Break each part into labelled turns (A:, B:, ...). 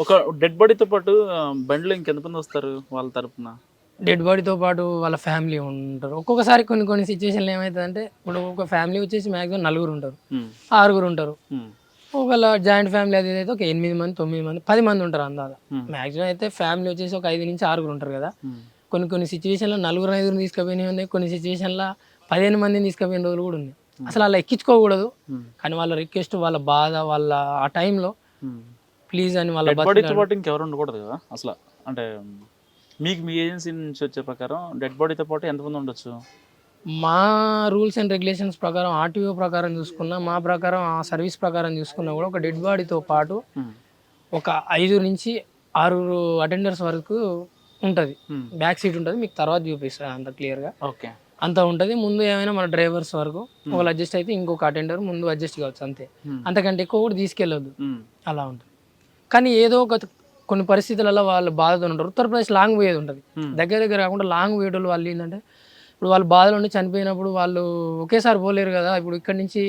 A: ఒక డెడ్ బాడీతో పాటు బండిలో ఇంకెంతమంది వస్తారు వాళ్ళ తరపున?
B: డెడ్ బాడీతో పాటు వాళ్ళ ఫ్యామిలీ ఉంటారు. ఒక్కొక్కసారి కొన్ని కొన్ని సిచ్యువేషన్లు ఏమవుతుందంటే ఇప్పుడు ఒక ఫ్యామిలీ వచ్చేసి మ్యాక్సిమం నలుగురు ఉంటారు. ఆరుగురు ఉంటారు. ఒకవేళ జాయింట్ ఫ్యామిలీ అది అయితే ఒక ఎనిమిది మంది తొమ్మిది మంది పది మంది ఉంటారు అందాక. మ్యాక్సిమం అయితే ఫ్యామిలీ వచ్చేసి ఒక ఐదు నుంచి ఆరుగురు ఉంటారు కదా. కొన్ని కొన్ని సిచ్యువేషన్లో నలుగురు ఐదుగురు తీసుకుపోయినవి ఉన్నాయి. కొన్ని సిచ్యువేషన్లో పదిహేను మందిని తీసుకుపోయిన రోజులు కూడా ఉన్నాయి. అసలు అలా ఎక్కించుకోకూడదు. కానీ వాళ్ళ రిక్వెస్ట్ వాళ్ళ బాధ వాళ్ళ ఆ టైంలో. ప్లీజ్ అని వాళ్ళ
A: బాడీతో పాటు ఇంకెవరు ఉండకూడదు కదా అసలు. అంటే మీకు మీ ఏజెన్సీ నుంచి వచ్చే ప్రకారం డెడ్ బాడీతో పాటు ఎంతమంది ఉండొచ్చు?
B: మా రూల్స్ అండ్ రెగ్యులేషన్స్ ప్రకారం ఆర్టీఓ ప్రకారం చూసుకున్నా మా ప్రకారం ఆ సర్వీస్ ప్రకారం చూసుకున్నా కూడా ఒక డెడ్ బాడీతో పాటు
A: ఉమ్,
B: ఒక ఐదు నుంచి ఆరుగురు అటెండర్స్ వరకు ఉంటుంది. బ్యాక్ సీట్ ఉంటుంది. మీకు తర్వాత చూపిస్తాను అంత క్లియర్గా
A: ఓకే
B: అంత ఉంటుంది. ముందు ఏమైనా మన డ్రైవర్స్ వరకు ఒకళ్ళు అడ్జస్ట్ అయితే ఇంకొక అటెండర్ ముందు అడ్జస్ట్ కావచ్చు అంతే. అంతకంటే ఎక్కువ కూడా తీసుకెళ్ళొద్దు. అలా ఉంటుంది. కానీ ఏదో ఒక కొన్ని పరిస్థితులలో వాళ్ళు బాధతో ఉంటారు. ఉత్తరప్రదేశ్ లాంగ్ పోయేది ఉంటుంది. దగ్గర దగ్గర కాకుండా లాంగ్ పోయేటోళ్ళు వాళ్ళు ఏంటంటే ఇప్పుడు వాళ్ళు బాధలు ఉండి చనిపోయినప్పుడు వాళ్ళు ఒకేసారి పోలేరు కదా ఇప్పుడు ఇక్కడి నుంచి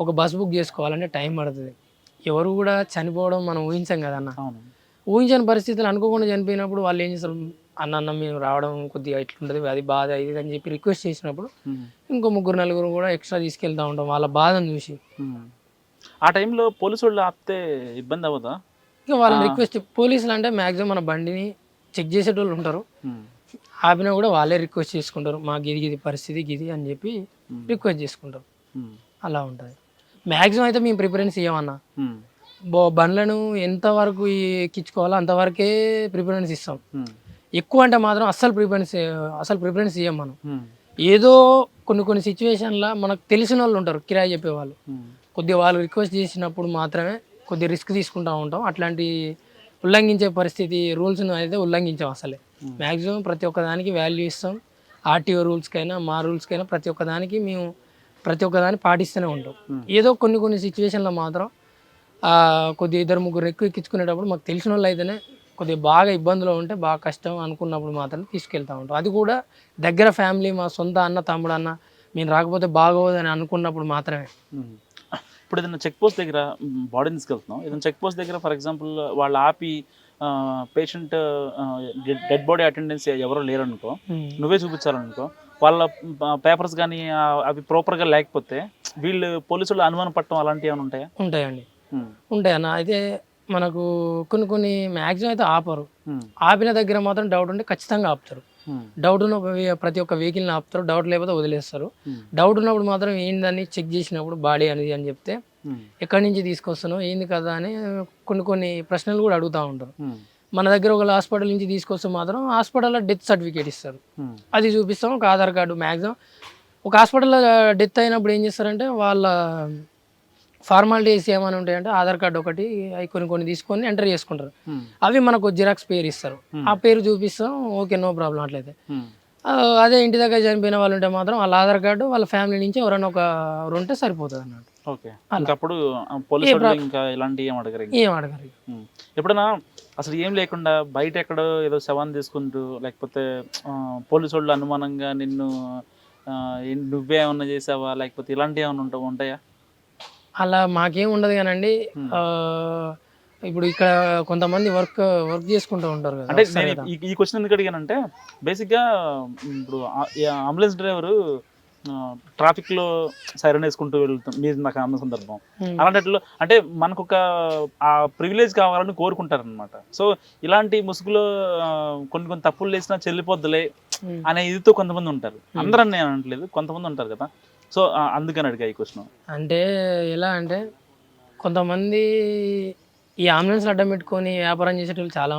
B: ఒక బస్ బుక్ చేసుకోవాలంటే టైం పడుతుంది. ఎవరు కూడా చనిపోవడం మనం ఊహించాం కదా అన్న. ఊహించని పరిస్థితులు అనుకోకుండా చనిపోయినప్పుడు వాళ్ళు ఏం చేస్తారు? అన్న అన్న మేము రావడం కొద్దిగా ఇట్లుంటుంది అది బాధ ఇది అని చెప్పి రిక్వెస్ట్ చేసినప్పుడు ఇంకో ముగ్గురు నలుగురు కూడా ఎక్స్ట్రా తీసుకెళ్తా ఉంటాం వాళ్ళ బాధను చూసి.
A: ఆ టైంలో పోలీసు వాళ్ళు ఆపితే ఇబ్బంది అవ్వదా?
B: ఇక వాళ్ళని రిక్వెస్ట్ పోలీసులు అంటే మ్యాక్సిమం మన బండిని చెక్ చేసేటోళ్ళు ఉంటారు. ఆపినా కూడా వాళ్ళే రిక్వెస్ట్ చేసుకుంటారు. మా గిది గిది పరిస్థితి గిది అని చెప్పి. రిక్వెస్ట్ చేసుకుంటారు. అలా ఉంటుంది. మ్యాక్సిమం అయితే మేము ప్రిఫరెన్స్ ఇవ్వమన్నా బండ్లను ఎంతవరకు ఎక్కించుకోవాలో అంతవరకే ప్రిఫరెన్స్ ఇస్తాం. ఎక్కువ అంటే మాత్రం అస్సలు ప్రిఫరెన్స్ అసలు ప్రిఫరెన్స్ ఇవ్వం మనం. ఏదో కొన్ని కొన్ని సిచ్యువేషన్లో మనకు తెలిసిన వాళ్ళు ఉంటారు. కిరాయి చెప్పేవాళ్ళు. కొద్దిగా వాళ్ళు రిక్వెస్ట్ చేసినప్పుడు మాత్రమే కొద్దిగా రిస్క్ తీసుకుంటూ ఉంటాం. అట్లాంటి ఉల్లంఘించే పరిస్థితి రూల్స్ అయితే ఉల్లంఘించాం అసలే. మ్యాక్సిమం ప్రతి ఒక్క దానికి వాల్యూ ఇస్తాం. ఆర్టీఓ రూల్స్కైనా మా రూల్స్కైనా ప్రతి ఒక్క దానికి మేము ప్రతి ఒక్క దాన్ని పాటిస్తూనే ఉంటాం. ఏదో కొన్ని కొన్ని సిచ్యువేషన్లో మాత్రం ఆ, కొద్దిగా ఇద్దరు ముగ్గురు ఎక్కువ ఎక్కించుకునేటప్పుడు మాకు తెలిసిన వాళ్ళు అయితేనే కొద్దిగా బాగా ఇబ్బందులు ఉంటే బాగా కష్టం అనుకున్నప్పుడు మాత్రం తీసుకెళ్తా ఉంటాం. అది కూడా దగ్గర ఫ్యామిలీ మా సొంత అన్న తమ్ముడు అన్న మేము రాకపోతే బాగోదని అనుకున్నప్పుడు మాత్రమే.
A: ఇప్పుడు ఏదైనా చెక్ పోస్ట్ దగ్గర బాడీని తీసుకెళ్తున్నాం. ఏదైనా చెక్ పోస్ట్ దగ్గర ఫర్ ఎగ్జాంపుల్ వాళ్ళు ఆపి పేషెంట్ డెడ్ బాడీ అటెండెన్స్ ఎవరో లేరనుకో నువ్వే చూపించాలనుకో వాళ్ళ పేపర్స్ కానీ అవి ప్రాపర్గా లేకపోతే వీళ్ళు పోలీసులు అనుమానం పట్టడం అలాంటివి ఏమైనా ఉంటాయా?
B: ఉంటాయండి.
A: ఉమ్,
B: ఉంటాయి అన్న. అయితే మనకు కొన్ని కొన్ని మ్యాక్సిమం అయితే ఆపరు. ఆపిన దగ్గర మాత్రం డౌట్ ఉంటే ఖచ్చితంగా ఆపుతారు. డౌట్ ఉన్న వే- ప్రతి ఒక్క వెహికల్ని ఆపుతారు. డౌట్ లేకపోతే వదిలేస్తారు. డౌట్ ఉన్నప్పుడు మాత్రం ఏందని చెక్ చేసినప్పుడు బాడీ అనేది అని చెప్తే
A: ఉమ్,
B: ఎక్కడి నుంచి తీసుకొస్తున్నావు? ఏంది కదా అని కొన్ని కొన్ని ప్రశ్నలు కూడా అడుగుతూ ఉంటారు. మన దగ్గర ఒక హాస్పిటల్ నుంచి తీసుకొస్తే మాత్రం హాస్పిటల్లో డెత్ సర్టిఫికేట్ ఇస్తారు. అది చూపిస్తాం. ఒక ఆధార్ కార్డు మ్యాక్సిమం ఒక హాస్పిటల్లో డెత్ అయినప్పుడు ఏం చేస్తారంటే వాళ్ళ ఫార్మాలిటీస్ ఏమైనా ఉంటాయంటే ఆధార్ కార్డు ఒకటి అవి కొన్ని కొన్ని తీసుకొని ఎంటర్ చేసుకుంటారు. అవి మనకు జిరాక్స్ పేరు ఇస్తారు. ఆ పేరు చూపిస్తాం ఓకే నో ప్రాబ్లం అట్లయితే. అదే ఇంటి దగ్గర చనిపోయిన వాళ్ళు ఉంటే మాత్రం వాళ్ళ ఆధార్ కార్డు వాళ్ళ ఫ్యామిలీ నుంచి ఎవరైనా ఒక ఉంటే సరిపోతుంది అన్నట్టు
A: ఓకే. పోలీసు వాళ్ళు ఇంకా ఏం అడగరు
B: అడగారు.
A: ఎప్పుడైనా అసలు ఏం లేకుండా బయట ఎక్కడో ఏదో శవాన్ని తీసుకుంటూ లేకపోతే పోలీసు వాళ్ళు అనుమానంగా నిన్ను నువ్వే ఏమన్నా చేసావా? లేకపోతే ఇలాంటివి ఏమైనా ఉంటా ఉంటాయా?
B: అలా మాకేం ఉండదు కానండి ఇప్పుడు ఇక్కడ కొంతమంది వర్క్ వర్క్ చేసుకుంటూ ఉంటారు కదా.
A: అంటే నేను. ఈ ఈ క్వశ్చన్ ఎందుకు అడిగానంటే బేసిక్గా ఇప్పుడు ఆ- ఈ అంబులెన్స్ డ్రైవరు ట్రాఫిక్లో సైరన్ వేసుకుంటూ వెళ్తాం మీరు నాకు అన్న సందర్భం.
B: Hmm.
A: అలాంటిలో అంటే మనకు ఒక ఆ ప్రివిలేజ్ కావాలని కోరుకుంటారు అనమాట సో ఇలాంటి ముసుగులో ఆ, కొన్ని కొన్ని తప్పులు చేసినా చెల్లిపోద్దులే. అనే ఇదితో కొంతమంది ఉంటారు. అందరూ నేను అనట్లేదు కొంతమంది ఉంటారు కదా. సో అందుకని అడిగా ఈ క్వశ్చన్
B: అంటే ఎలా అంటే కొంతమంది ఈ అంబులెన్స్ అడ్డం పెట్టుకొని వ్యాపారం చేసేటోళ్ళు చాలా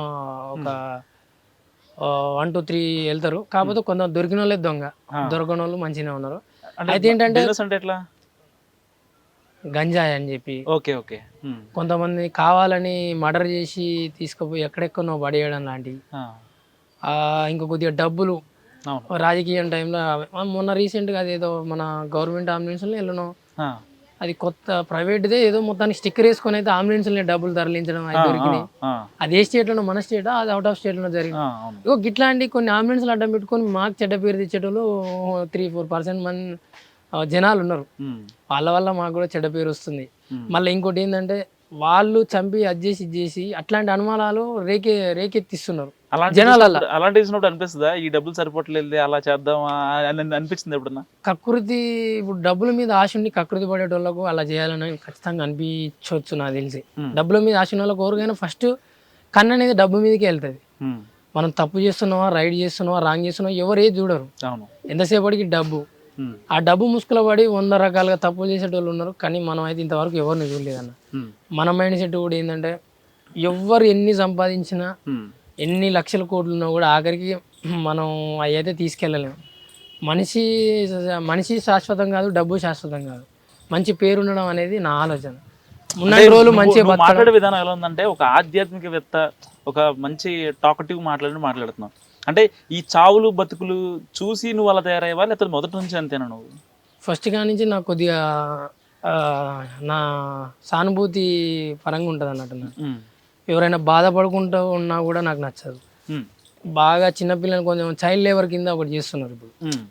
B: ఒక వన్ టూ త్రీ వెళ్తారు. కాకపోతే కొంత దొరికిన వాళ్ళే దొంగ. దొరకని వాళ్ళు మంచిగానే ఉన్నారు. అయితే ఏంటంటే
A: ఎట్లా?
B: గంజాయి అని చెప్పి.
A: Okay okay.
B: కొంతమంది కావాలని మర్డర్ చేసి తీసుకుపోయి ఎక్కడెక్కడో పడేయడం లాంటివి.
A: ఆ,
B: ఆ, ఇంకా కొద్దిగా డబ్బులు రాజకీయం టైంలో మొన్న రీసెంట్గా అదేదో మన గవర్నమెంట్ అంబులెన్స్లో వెళ్ళను అది కొత్త ప్రైవేట్దే ఏదో మొత్తానికి స్టిక్కర్ వేసుకొని అయితే అంబులెన్స్ని డబ్బులు తరలించడం అది దొరికినాయి. అది ఏ స్టేట్లోనో మన స్టేటా? అది అవుట్ ఆఫ్ స్టేట్లో జరిగింది. ఇగో ఇట్లాంటి కొన్ని అంబులెన్స్లు అడ్డం పెట్టుకొని మాకు చెడ్డ పేరు తెచ్చేటోళ్ళు త్రీ ఫోర్ పర్సెంట్ మంది జనాలు ఉన్నారు. వాళ్ళ వల్ల మాకు కూడా చెడ్డ పేరు వస్తుంది. మళ్ళీ ఇంకోటి ఏంటంటే వాళ్ళు చంపి అది చేసి ఇది చేసి అట్లాంటి అనుమానాలు రేకే రేకెత్తిస్తున్నారు.
A: అలాంటి అలాంటి చూసినప్పుడు అనిపిస్తుందా? ఈ డబ్బులు సరిపోవట్లేదు అలా చేద్దామా? అని అనిపించింది ఎప్పుడన్నా?
B: కకృతి ఇప్పుడు డబ్బుల మీద ఆశ ఉండి కకృతి పడేటోళ్ళకు అలా చేయాలని ఖచ్చితంగా అనిపించవచ్చు నాకు తెలిసి. డబ్బుల మీద ఆశ ఉన్న వాళ్ళకి ఎవరికైనా ఫస్ట్ కన్ను అనేది డబ్బు మీదకి వెళ్తుంది. మనం తప్పు చేస్తున్నావా రైట్ చేస్తున్నావా రాంగ్ చేస్తున్నావా ఎవరు ఏది చూడరు. ఎంతసేపటికి డబ్బు? ఆ డబ్బు ముసుగులో పడి వంద రకాలుగా తప్పులు చేసేటోళ్ళు ఉన్నారు కానీ మనం అయితే ఇంతవరకు ఎవరిని చూడలేదన్న. మన మైండ్ సెట్ కూడా ఏంటంటే ఎవరు ఎన్ని సంపాదించినా ఎన్ని లక్షల కోట్లు ఉన్నా కూడా ఆఖరికి మనం అవి అయితే తీసుకెళ్ళలేము మనిషి మనిషి శాశ్వతం కాదు డబ్బు శాశ్వతం కాదు. మంచి పేరు ఉండడం అనేది నా ఆలోచన. ఉన్న రోజులు బతకడం.
A: మాట్లాడే విధానం ఎలా ఉందంటే ఒక ఆధ్యాత్మికవేత్త ఒక మంచి టాకటివ్ మాట్లాడి మాట్లాడుతున్నావు. అంటే ఈ చావులు బతుకులు చూసి నువ్వు అలా తయారయ్యవా లేకపోతే మొదటి నుంచి అంతేనా నువ్వు?
B: ఫస్ట్గా నుంచి నాకు కొద్దిగా నా సానుభూతి పరంగా ఉంటుంది అన్నట్టు ఎవరైనా బాధపడుకుంటూ ఉన్నా కూడా నాకు నచ్చదు. బాగా చిన్నపిల్లలు కొంచెం చైల్డ్ లేబర్ కింద ఒకటి చేస్తున్నారు ఇప్పుడు.
A: ఉమ్,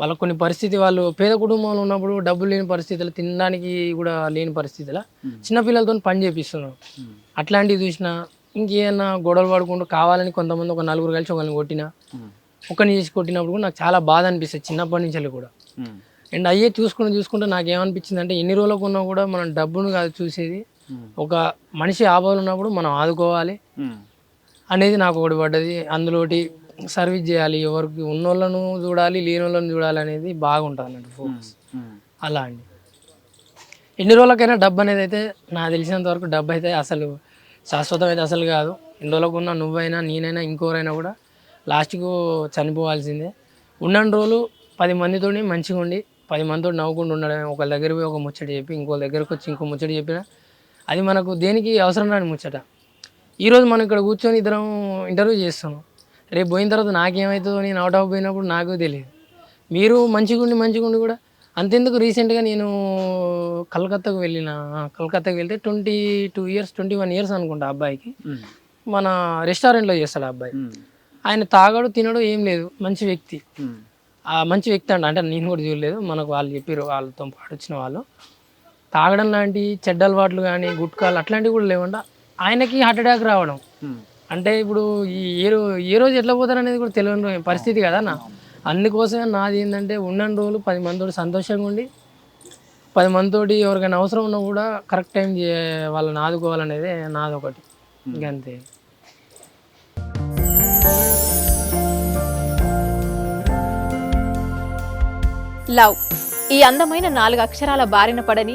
B: వాళ్ళకు కొన్ని పరిస్థితి వాళ్ళు పేద కుటుంబంలో ఉన్నప్పుడు డబ్బులు లేని పరిస్థితులు తినడానికి కూడా లేని పరిస్థితుల చిన్నపిల్లలతో పని చేపిస్తున్నారు. అట్లాంటివి చూసినా ఇంకేమన్నా గొడవలు పడుకుంటూ కావాలని కొంతమంది ఒక నలుగురు కలిసి ఒకరిని కొట్టినా ఒకరిని చేసి కొట్టినప్పుడు కూడా నాకు చాలా బాధ అనిపిస్తుంది చిన్నప్పటి నుంచి కూడా. అండ్ అయ్యే చూసుకుంటూ చూసుకుంటే నాకు ఏమనిపించింది అంటే ఎన్ని రోజులకు ఉన్నా కూడా మనం డబ్బును కాదు చూసేది ఒక మనిషి ఆపదలు ఉన్నప్పుడు మనం ఆదుకోవాలి. అనేది నాకు ఒకటి పడ్డది. అందులోటి సర్వీస్ చేయాలి. ఎవరికి ఉన్నోళ్ళను చూడాలి లేని వాళ్ళను చూడాలి అనేది బాగుంటుంది అన్నట్టు ఫోకస్ అలా అండి. ఎన్ని రోజులకైనా డబ్బు అనేది అయితే నాకు తెలిసినంత వరకు డబ్బు అయితే అసలు శాశ్వతం అయితే అసలు కాదు. ఎన్ని రోజులకు ఉన్న నువ్వైనా నేనైనా ఇంకోరైనా కూడా లాస్ట్కు చనిపోవాల్సిందే. ఉన్నన్ని రోజులు పది మందితోని మంచిగా ఉండి పది మందితో నవ్వుకుంటూ ఉండడం ఒకళ్ళ దగ్గర పోయి ఒక ముచ్చట చెప్పి ఇంకో దగ్గరకు వచ్చి ఇంకో ముచ్చట చెప్పినా అది మనకు దేనికి అవసరం రాని ముచ్చట. ఈరోజు మనం ఇక్కడ కూర్చొని ఇద్దరం ఇంటర్వ్యూ చేస్తున్నాం. రేపు పోయిన తర్వాత నాకేమవుతుందో నేను అవుట్ ఆఫ్ పోయినప్పుడు నాకు తెలియదు. మీరు మంచిగా ఉండి మంచిగా ఉండి కూడా అంతెందుకు రీసెంట్గా నేను కలకత్తాకు వెళ్ళిన. కలకత్తాకు వెళ్తే twenty two years twenty one years అనుకుంటా అబ్బాయికి మన రెస్టారెంట్లో చేస్తాడు అబ్బాయి. ఆయన తాగడు తినడు ఏం లేదు. మంచి వ్యక్తి. ఆ మంచి వ్యక్తి అంట. అంటే నేను కూడా చూడలేదు. మనకు వాళ్ళు చెప్పారు వాళ్ళతో పాటు వచ్చిన వాళ్ళు. తాగడం లాంటి చెడ్డ అలవాట్లు కానీ గుట్కాలు అట్లాంటివి కూడా లేవంట ఆయనకి హార్ట్ అటాక్ రావడం. అంటే ఇప్పుడు ఈ ఏ రో ఏ రోజు ఎట్లా పోతారు అనేది కూడా తెలియని పరిస్థితి కదా నా అందుకోసమే నాది ఏంటంటే ఉన్న రోజులు పది మందితో సంతోషంగా ఉండి పది మందితోటి ఎవరికైనా అవసరం ఉన్నా కూడా కరెక్ట్ టైం వాళ్ళని ఆదుకోవాలనేదే నాది ఒకటి. ఇంకంతే
C: లవ్. ఈ అందమైన నాలుగు అక్షరాల బారిన పడని